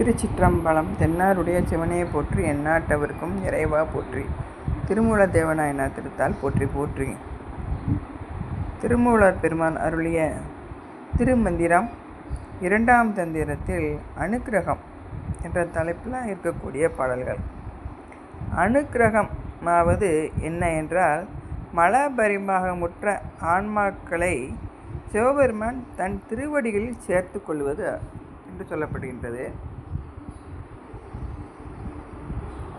திருச்சிற்றம்பலம் தென்னாருடைய சிவனையை போற்றி எந்நாட்டவருக்கும் இறைவா போற்றி. திருமூல தேவநாயனார் திருத்தால் போற்றி போற்றி. திருமூலர் பெருமான் அருளிய திருமந்திரம் இரண்டாம் தந்திரத்தில் அனுக்கிரகம் என்ற தலைப்பில் இருக்கக்கூடிய பாடல்கள். அனுக்கிரகமாவது என்ன என்றால் மலபரிமாகமுற்ற ஆன்மாக்களை சிவபெருமான் தன் திருவடிகளில் சேர்த்து கொள்வது என்று சொல்லப்படுகின்றது.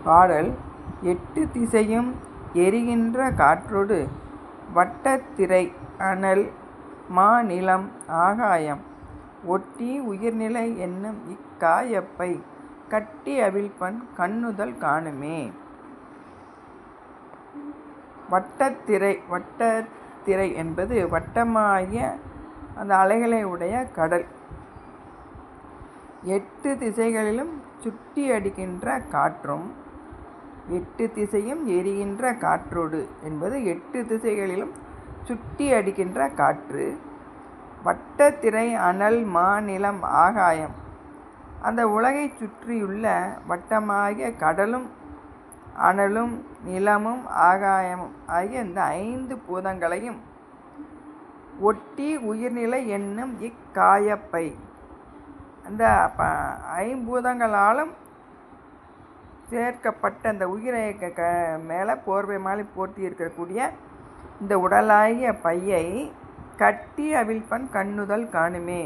பாடல் எட்டு திசையும் எரிகின்ற காற்றோடு வட்டத்திரை அனல் மாநிலம் ஆகாயம். ஒட்டி உயிர்நிலை என்னும் இக்காயப்பை கட்டி அவிழ்ப்பன் கண்ணுதல் காணுமே. வட்டத்திரை வட்டத்திரை என்பது வட்டமாகிய அந்த அலைகளை உடைய கடல். எட்டு திசைகளிலும் சுட்டி அடிக்கின்ற காற்றும் எட்டு திசையும் எரிகின்ற காற்றோடு என்பது எட்டு திசைகளிலும் சுட்டி அடிக்கின்ற காற்று. வட்டத்திரை அனல் மாநிலம் ஆகாயம். அந்த உலகை சுற்றியுள்ள வட்டமாகிய கடலும் அனலும் நிலமும் ஆகாயமும் ஆகிய இந்த ஐந்து பூதங்களையும் ஒட்டி உயிர்நிலை என்னும் இக்காயப்பை. அந்த ப ஐம்பூதங்களாலும் சேர்க்கப்பட்ட அந்த உயிரை க மேலே போர்வை மாதிரி போர்த்தி இருக்கக்கூடிய இந்த உடலாகிய பையை கட்டி அவிழ்ப்பன் கண்ணுதல் காணுமே.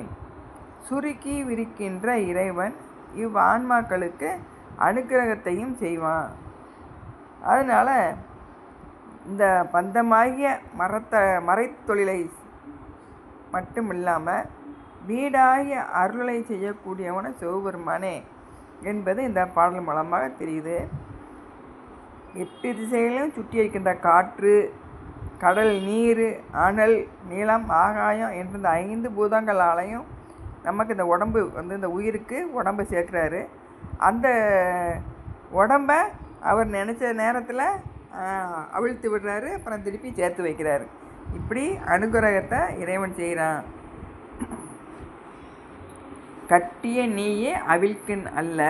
சுருக்கி விரிக்கின்ற இறைவன் இவ் ஆன்மாக்களுக்கு அனுக்கிரகத்தையும் செய்வான். அதனால் இந்த பந்தமாகிய மரத்த மறைத்தொழிலை மட்டும் இல்லாமல் வீடாகிய அருளை செய்யக்கூடியவன சிவபெருமானே. என்பது இந்த பாடல் மூலமாக தெரியுது. எட்டு திசைகளிலும் சுற்றி இருக்கின்ற காற்று கடல் நீர் அனல் நீளம் ஆகாயம் என்ற இந்த ஐந்து பூதங்களாலையும் நமக்கு இந்த உடம்பு வந்து இந்த உயிருக்கு உடம்பு சேர்க்குறாரு. அந்த உடம்பை அவர் நினச்ச நேரத்தில் அவிழ்த்து விடுறாரு. அப்புறம் திருப்பி சேர்த்து வைக்கிறாரு. இப்படி அனுகிரகத்தை இறைவன் செய்கிறான் கட்டிய நீயே அவிழ்க்கின் அல்ல.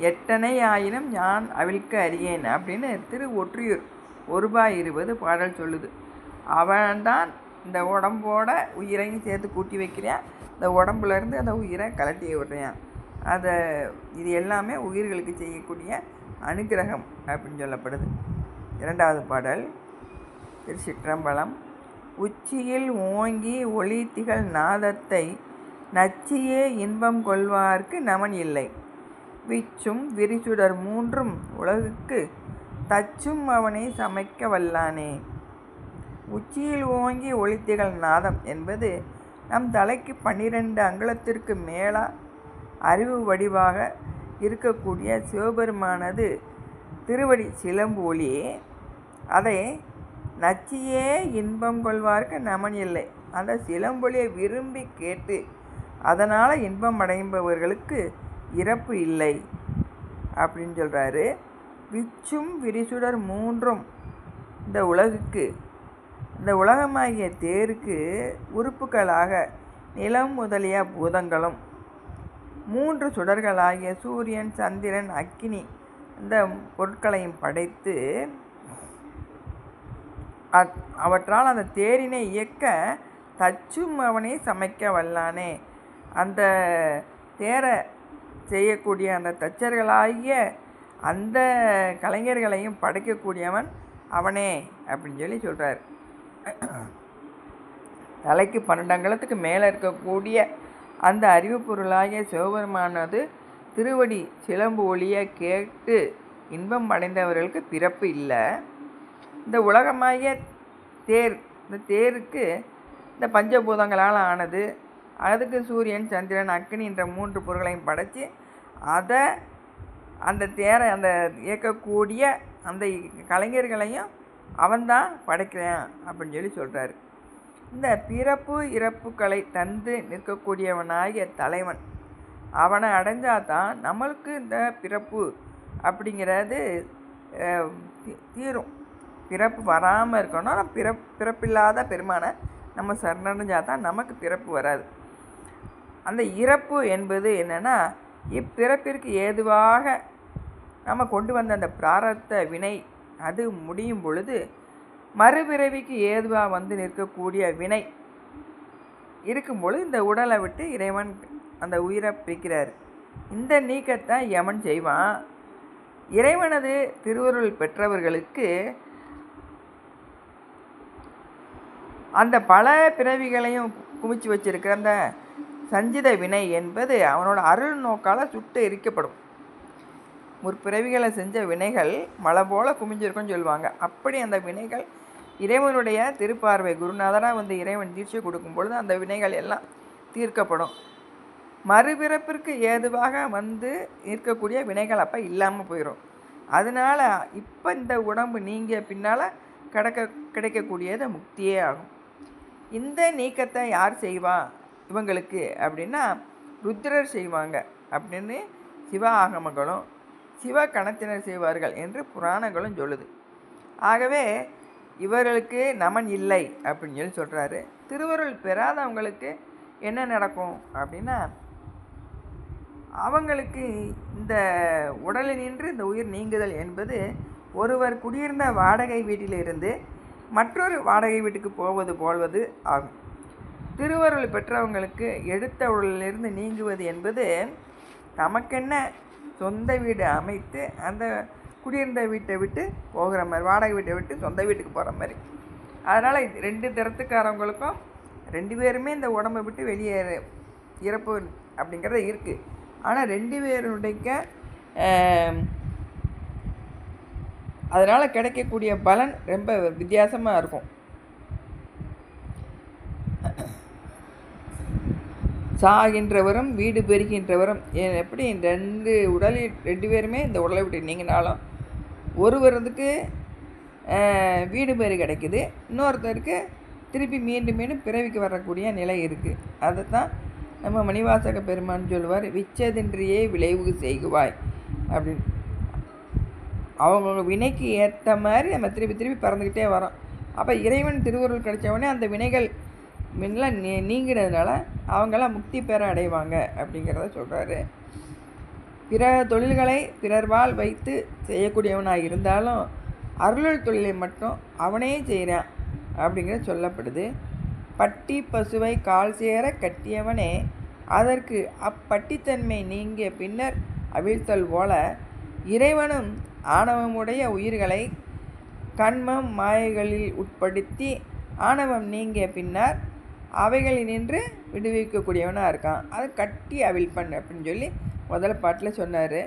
எட்டனை ஆயினும் யான் அவிழ்க்க அறியேன் அப்படின்னு திரு ஒற்றியூர் ஒருபாய் இருபது பாடல் சொல்லுது. அவன்தான் இந்த உடம்போட உயிரையும் சேர்த்து கூட்டி வைக்கிறான் இந்த உடம்புலேருந்து அந்த உயிரை கலட்டி விடுறான் அதை இது எல்லாமே உயிர்களுக்கு செய்யக்கூடிய அனுகிரகம் அப்படின்னு சொல்லப்படுது. இரண்டாவது பாடல் திருச்சிற்றம்பலம். உச்சியில் ஓங்கி ஒளி திகழ் நாதத்தை நச்சியே இன்பம் கொள்வார்க்கு நமன் இல்லை. விச்சும் விரிசுடர் மூன்றும் உலகுக்கு தச்சும் அவனை சமைக்க வல்லானே. உச்சியில் ஓங்கி ஒளித்திகள் நாதம் என்பது நம் தலைக்கு பன்னிரண்டு அங்குலத்திற்கு மேலா அறிவு வடிவாக இருக்கக்கூடிய சிவபெருமானது திருவடி சிலம்பு ஒளியே. அதை நச்சியே இன்பம் கொள்வார்க்கு நமன் இல்லை. அந்த சிலம்பொலியை விரும்பி கேட்டு அதனால் இன்பம் அடைபவர்களுக்கு இறப்பு இல்லை. அப்படின்னு சொல்கிறாரு விச்சும் விரிசுடர் மூன்றும் இந்த உலகுக்கு இந்த உலகமாகிய தேருக்கு உறுப்புகளாக நிலம் முதலிய பூதங்களும் மூன்று சுடர்களாகிய சூரியன் சந்திரன் அக்கினி இந்த பொருட்களையும் படைத்து அவற்றால் அந்த தேரினை இயக்க தச்சும் அவனை சமைக்க வல்லானே. அந்த தேரை செய்யக்கூடிய அந்த தச்சர்களாகிய அந்த கலைஞர்களையும் படைக்கக்கூடியவன் அவனே அப்படின்னு சொல்லி சொல்கிறார் தலைக்கு பன்னெண்டங்கலத்துக்கு மேலே இருக்கக்கூடிய அந்த அறிவு பொருளாகிய சிவபெருமானது திருவடி சிலம்பு ஒளியை கேட்டு இன்பம் அடைந்தவர்களுக்கு பிறப்பு இல்லை. இந்த உலகமாகிய தேர் இந்த தேருக்கு இந்த பஞ்சபூதங்களால் ஆனது அதுக்கு சூரியன் சந்திரன் அக்னி என்ற மூன்று பொருள்களையும் படைத்து அதை அந்த தேரை அந்த இயக்கக்கூடிய அந்த கலைஞர்களையும் அவன்தான் படைக்கிறான் அப்படின்னு சொல்லி சொல்கிறாரு இந்த பிறப்பு இறப்புகளை தந்து நிற்கக்கூடியவனாகிய தலைவன். அவனை அடைஞ்சால் தான் நம்மளுக்கு இந்த பிறப்பு அப்படிங்கிறது தீரும். பிறப்பு வராமல் இருக்கணும்னா பிறப்பு பிறப்பில்லாத பெருமானை நம்ம சரணடைஞ்சால் தான் நமக்கு பிறப்பு வராது. அந்த இறப்பு என்பது என்னென்னா இப்பிறப்பிற்கு ஏதுவாக நம்ம கொண்டு வந்த அந்த பிராரத்த வினை அது முடியும் பொழுது மறுபிறவிக்கு ஏதுவாக வந்து நிற்கக்கூடிய வினை இருக்கும்பொழுது இந்த உடலை விட்டு இறைவன் அந்த உயிரை பிரிக்கிறார். இந்த நீக்கத்தை யமன் செய்வான். இறைவனது திருவருள் பெற்றவர்களுக்கு அந்த பல பிறவிகளையும் குமிச்சு வச்சிருக்கிற அந்த சஞ்சித வினை என்பது அவனோட அருள் நோக்கால் சுட்டு எரிக்கப்படும். முற்பிறவிகளை செஞ்ச வினைகள் மழை போல குமிஞ்சிருக்கும்னு சொல்லுவாங்க. அப்படி அந்த வினைகள் இறைவனுடைய திருப்பார்வை குருநாதராக வந்து இறைவன் தீட்சை கொடுக்கும் பொழுது அந்த வினைகள் எல்லாம் தீர்க்கப்படும். மறுபிறப்பிற்கு ஏதுவாக வந்து இருக்கக்கூடிய வினைகள் அப்போ இல்லாமல் போயிடும் அதனால் இப்போ இந்த உடம்பு நீங்கள் பின்னால் கிடக்க கிடைக்கக்கூடியது முக்தியே ஆகும். இந்த நீக்கத்தை யார் செய்வா? இவங்களுக்கு அப்படின்னா ருத்ரர் செய்வாங்க அப்படின்னு சிவ ஆகமங்களும் சிவ கணத்தினர் செய்வார்கள் என்று புராணங்களும் சொல்லுது. ஆகவே இவர்களுக்கு நமன் இல்லை அப்படின்னு சொல்லி சொல்கிறாரு திருவருள் பெறாதவங்களுக்கு என்ன நடக்கும் அப்படின்னா அவங்களுக்கு இந்த உடலில் நின்று இந்த உயிர் நீங்குதல் என்பது ஒருவர் குடியிருந்த வாடகை வீட்டிலிருந்து மற்றொரு வாடகை வீட்டுக்கு போவது போல்வது ஆகும். திருவருள் பெற்றவங்களுக்கு எடுத்த உடலிலிருந்து நீங்குவது என்பது தமக்கென்ன சொந்த வீடு அமைத்து அந்த குடியிருந்த வீட்டை விட்டு போகிற மாதிரி வாடகை வீட்டை விட்டு சொந்த வீட்டுக்கு போகிற மாதிரி. அதனால் ரெண்டு திறத்துக்காரவங்களுக்கும் ரெண்டு பேருமே இந்த உடம்பை விட்டு வெளியேற இறப்பு அப்படிங்கிறது இருக்குது ஆனால் ரெண்டு பேருடைய அதனால் கிடைக்கக்கூடிய பலன் ரொம்ப வித்தியாசமாக இருக்கும். சாகின்றவரும் வீடு பெருகின்றவரும் எப்படி ரெண்டு உடலில் ரெண்டு பேருமே இந்த உடலை விட்டு நீங்கினாலும் ஒருவருக்கு வீடு பேறு கிடைக்குது இன்னொருத்தருக்கு திருப்பி மீண்டும் மீண்டும் பிறவிக்கு வரக்கூடிய நிலை இருக்குது அதை தான் நம்ம மணிவாசக பெருமான் சொல்லுவார் விச்சதின்றியே விளைவு செய்குவாய் அப்படின்னு. அவங்கவுங்க வினைக்கு ஏற்ற மாதிரி நம்ம திருப்பி திருப்பி பறந்துக்கிட்டே வரோம். அப்போ இறைவன் திருவுருள் கிடைச்சவொடனே அந்த வினைகள் முன்னெல்லாம் நீ நீங்கினதுனால அவங்களாம் முக்தி பெற அடைவாங்க அப்படிங்கிறத சொல்கிறாரு பிற தொழில்களை பிறர்வால் வைத்து செய்யக்கூடியவனாக இருந்தாலும் அருளல் தொழிலை மட்டும் அவனே செய்கிறான் அப்படிங்கிறது சொல்லப்படுது. பட்டி பசுவை கால் சேர கட்டியவனே அதற்கு அப்பட்டித்தன்மை நீங்கிய பின்னர் அவிழ்த்தல் போல இறைவனும் ஆணவமுடைய உயிர்களை கண்மம் மாயைகளில் உட்படுத்தி ஆணவம் நீங்கிய பின்னர் அவைகளினின்று விடுவிக்கக்கூடியவனாக இருக்கான். அதை கட்டி அவிழ்ப்பன் அப்படின்னு சொல்லி முதல் பாட்டில் சொன்னார்.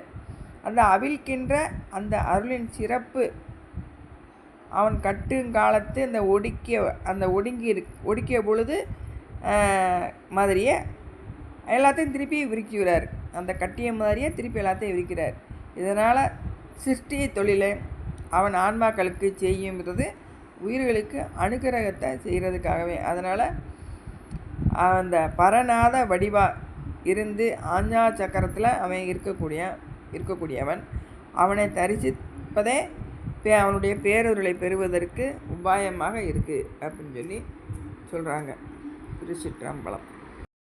அந்த அவிழ்க்கின்ற அந்த அருளின் சிறப்பு அவன் கட்டுங்காலத்து அந்த ஒடுக்கிய அந்த ஒடுங்கி இரு ஒடுக்கிய பொழுது மாதிரியே எல்லாத்தையும் திருப்பி விரிக்கிறார். அந்த கட்டிய மாதிரியே திருப்பி எல்லாத்தையும் விரிக்கிறார். இதனால் சிருஷ்டி தொழிலை அவன் ஆன்மாக்களுக்கு செய்யுங்கிறது உயிர்களுக்கு அனுகிரகத்தை செய்கிறதுக்காகவே அதனால் அந்த பரநாத வடிவா இருந்து ஆஞ்சா சக்கரத்தில் அவன் இருக்கக்கூடிய இருக்கக்கூடியவன். அவனை தரிசிப்பதே பே அவனுடைய பேரொருளை பெறுவதற்கு உபாயமாக இருக்குது அப்படின்னு சொல்லி சொல்கிறாங்க திருச்சிற்றம்பலம்.